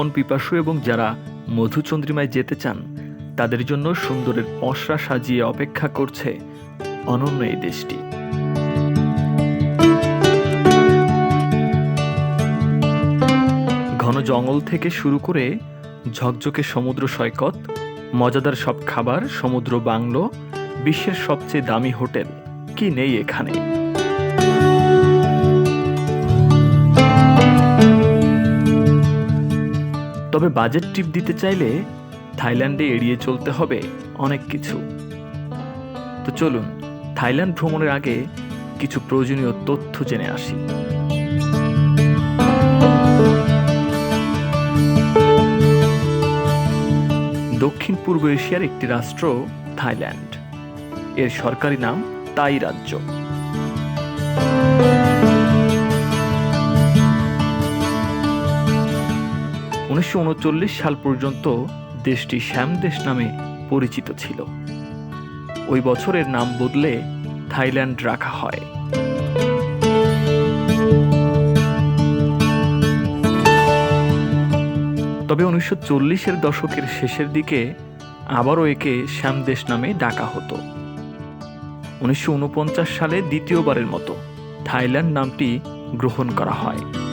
ভ্রমণ পিপাসু এবং যারা মধুচন্দ্রিমায় যেতে চান, তাদের জন্য সুন্দরের পশরা সাজিয়ে অপেক্ষা করছে অনন্য এই দেশটি। ঘন জঙ্গল থেকে শুরু করে ঝকঝকে সমুদ্র সৈকত, মজাদার সব খাবার, সমুদ্র বাংলো, বিশ্বের সবচেয়ে দামি হোটেল, কি নেই এখানে? তবে বাজেট ট্রিপ দিতে চাইলে থাইল্যান্ডে এড়িয়ে চলতে হবে অনেক কিছু। তো চলুন, থাইল্যান্ড ভ্রমণের আগে কিছু প্রয়োজনীয় তথ্য জেনে আসি। দক্ষিণ পূর্ব এশিয়ার একটি রাষ্ট্র থাইল্যান্ড। এর সরকারি নাম তাই রাজ্য। উনিশশো উনচল্লিশ সাল পর্যন্ত দেশটি শ্যামদেশ নামে পরিচিত ছিল। ওই বছরের নাম বদলে থাইল্যান্ড রাখা হয়। তবে উনিশশো চল্লিশের দশকের শেষের দিকে আবারও একে শ্যামদেশ নামে ডাকা হতো। উনিশশো ঊনপঞ্চাশ সালে দ্বিতীয়বারের মতো থাইল্যান্ড নামটি গ্রহণ করা হয়।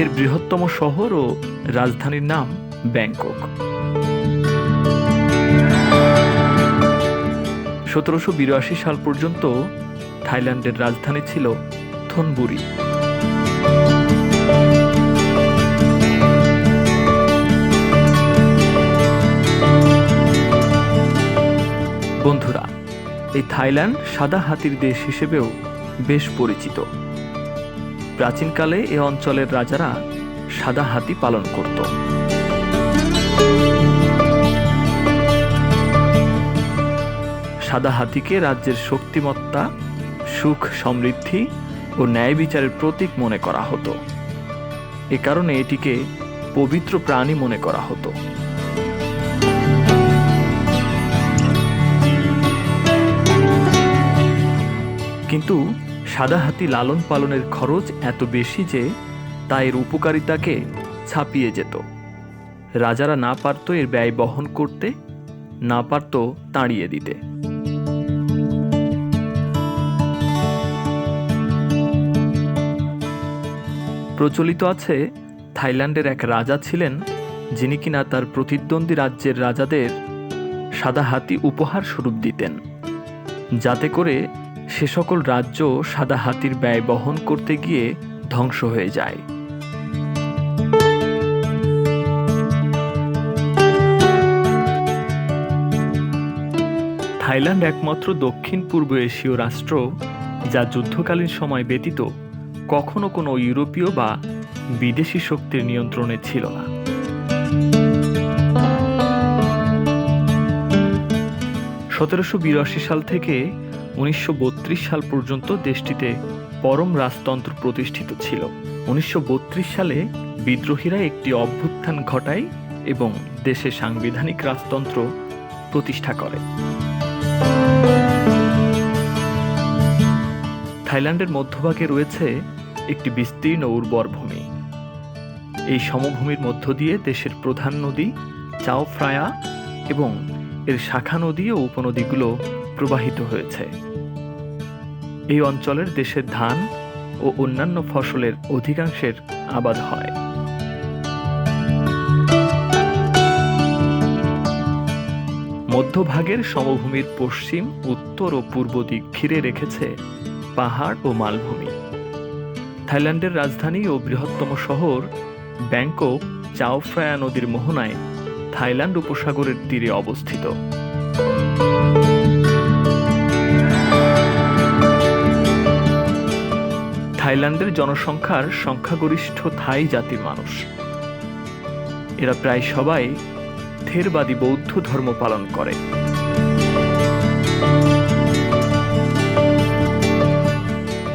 এর বৃহত্তম শহর ও রাজধানীর নাম ব্যাংকক। সতেরোশো বিরাশি সাল পর্যন্ত থাইল্যান্ডের রাজধানী ছিল থনবুরি। বন্ধুরা, এই থাইল্যান্ড সাদা হাতির দেশ হিসেবেও বেশ পরিচিত। প্রাচীনকালে এ অঞ্চলের রাজারা সাদা হাতি পালন করত। সাদা হাতিকে রাজ্যের শক্তিমত্তা, সুখ সমৃদ্ধি ও ন্যায় বিচারের প্রতীক মনে করা হতো। এ কারণে এটিকে পবিত্র প্রাণী মনে করা হতো। কিন্তু সাদা হাতি লালন পালনের খরচ এত বেশি যে তা এর উপকারিতাকে ছাপিয়ে যেত। রাজারা না পারত এর ব্যয় বহন করতে, না পারত তাড়িয়ে দিতে। প্রচলিত আছে, থাইল্যান্ডের এক রাজা ছিলেন, যিনি কিনা তার প্রতিদ্বন্দ্বী রাজ্যের রাজাদের সাদা হাতি উপহার স্বরূপ দিতেন। যাতে করে সে সকল রাজ্য সাদা হাতির ব্যয় বহন করতে গিয়ে ধ্বংস হয়ে যায়। থাইল্যান্ড একমাত্র দক্ষিণ পূর্ব এশীয় রাষ্ট্র, যা যুদ্ধকালীন সময় ব্যতীত কখনো কোনো ইউরোপীয় বা বিদেশি শক্তির নিয়ন্ত্রণে ছিল না। সতেরোশো বিরাশি সাল থেকে উনিশশো বত্রিশ সাল পর্যন্ত দেশটিতে পরম রাজতন্ত্র প্রতিষ্ঠিত ছিল। উনিশশো বত্রিশ সালে বিদ্রোহীরা একটি অভ্যুত্থান ঘটায় এবং দেশে সাংবিধানিক রাজতন্ত্র প্রতিষ্ঠা করে। থাইল্যান্ডের মধ্যভাগে রয়েছে একটি বিস্তীর্ণ উর্বর ভূমি। এই সমভূমির মধ্য দিয়ে দেশের প্রধান নদী, চাও ফ্রায়া এবং এর শাখা নদী ও উপনদীগুলো প্রবাহিত হয়েছে। এই অঞ্চলের দেশের ধান ও অন্যান্য ফসলের অধিকাংশের আবাদ হয়। মধ্যভাগের সমভূমির পশ্চিম, উত্তর ও পূর্ব দিক ঘিরে রেখেছে পাহাড় ও মালভূমি। থাইল্যান্ডের রাজধানী ও বৃহত্তম শহর ব্যাংকক চাওফ্রায়া নদীর মোহনায় থাইল্যান্ড উপসাগরের তীরে অবস্থিত। থাইল্যান্ডের জনসংখ্যার সংখ্যাগরিষ্ঠ থাই জাতির মানুষ। এরা প্রায় সবাই থেরবাদী বৌদ্ধ ধর্ম পালন করে।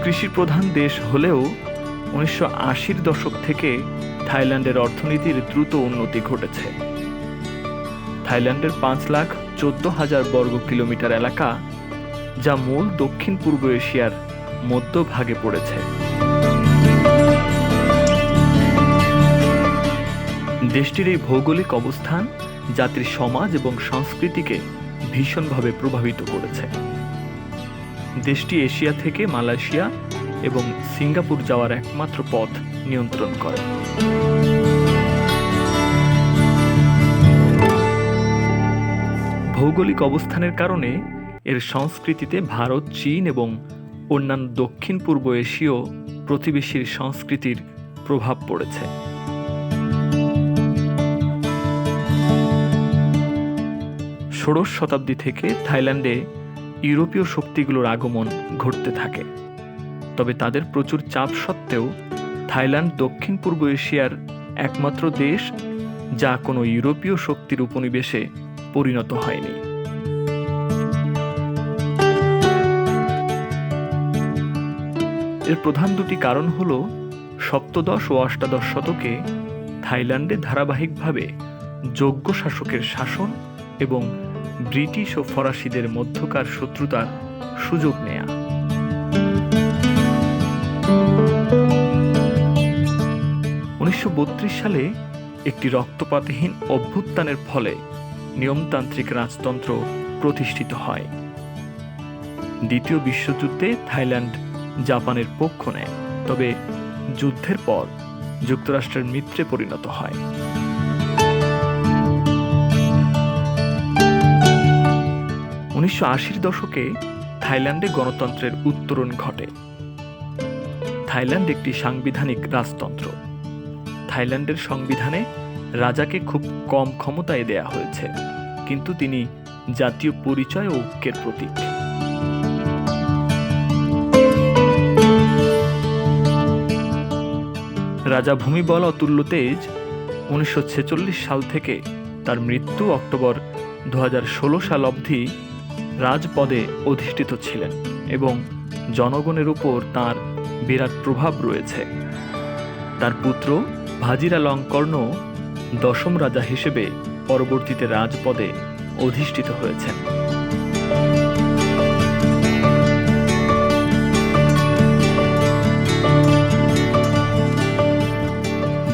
কৃষি প্রধান দেশ হলেও উনিশশো আশির দশক থেকে থাইল্যান্ডের অর্থনীতির দ্রুত উন্নতি ঘটেছে। থাইল্যান্ডের পাঁচ লাখ চোদ্দ হাজার বর্গ কিলোমিটার এলাকা, যা মূল দক্ষিণ পূর্ব এশিয়ার মধ্যভাগে পড়েছে। দেশটির এই ভৌগোলিক অবস্থান জাতির সমাজ এবং সংস্কৃতিকে ভীষণভাবে প্রভাবিত করেছে। দেশটি এশিয়া থেকে মালয়েশিয়া এবং সিঙ্গাপুর যাওয়ার একমাত্র পথ নিয়ন্ত্রণ করে। ভৌগোলিক অবস্থানের কারণে এর সংস্কৃতিতে ভারত, চীন এবং অন্যান্য দক্ষিণ পূর্ব এশীয় প্রতিবেশীর সংস্কৃতির প্রভাব পড়েছে। ষোড়শ শতাব্দী থেকে থাইল্যান্ডে ইউরোপীয় শক্তিগুলোর আগমন ঘটতে থাকে। তবে তাদের প্রচুর চাপ সত্ত্বেও থাইল্যান্ড দক্ষিণ পূর্ব এশিয়ার একমাত্র দেশ, যা কোনো ইউরোপীয় শক্তির উপনিবেশে পরিণত হয়নি। এর প্রধান দুটি কারণ হল সপ্তদশ ও অষ্টাদশ শতকে থাইল্যান্ডে ধারাবাহিকভাবে যোগ্য শাসকের শাসন এবং ব্রিটিশ ও ফরাসিদের মধ্যকার শত্রুতার সুযোগ নেয়া। উনিশশো বত্রিশ সালে একটি রক্তপাতহীন অভ্যুত্থানের ফলে নিয়মতান্ত্রিক রাজতন্ত্র প্রতিষ্ঠিত হয়। দ্বিতীয় বিশ্বযুদ্ধে থাইল্যান্ড জাপানের পক্ষ নেয়। তবে যুদ্ধের পর যুক্তরাষ্ট্রের মিত্রে পরিণত হয়। উনিশশো আশির দশকে থাইল্যান্ডে গণতন্ত্রের উত্তরণ ঘটে। থাইল্যান্ড একটি সাংবিধানিক রাজতন্ত্র। থাইল্যান্ডের সংবিধানে রাজাকে খুব কম ক্ষমতায় দেয়া হয়েছে, কিন্তু তিনি জাতীয় পরিচয় ও ঐক্যের প্রতীক। রাজা ভূমিবল অতুল্য তেজ উনিশশো ছেচল্লিশ সাল থেকে তার মৃত্যু অক্টোবর দু হাজার ষোলো সাল অবধি রাজপদে অধিষ্ঠিত ছিলেন এবং জনগণের উপর তার বিরাট প্রভাব রয়েছে। তার পুত্র ভাজিরা লঙ্কর্ণ দশম রাজা হিসেবে পরবর্তীতে রাজপদে অধিষ্ঠিত হয়েছেন।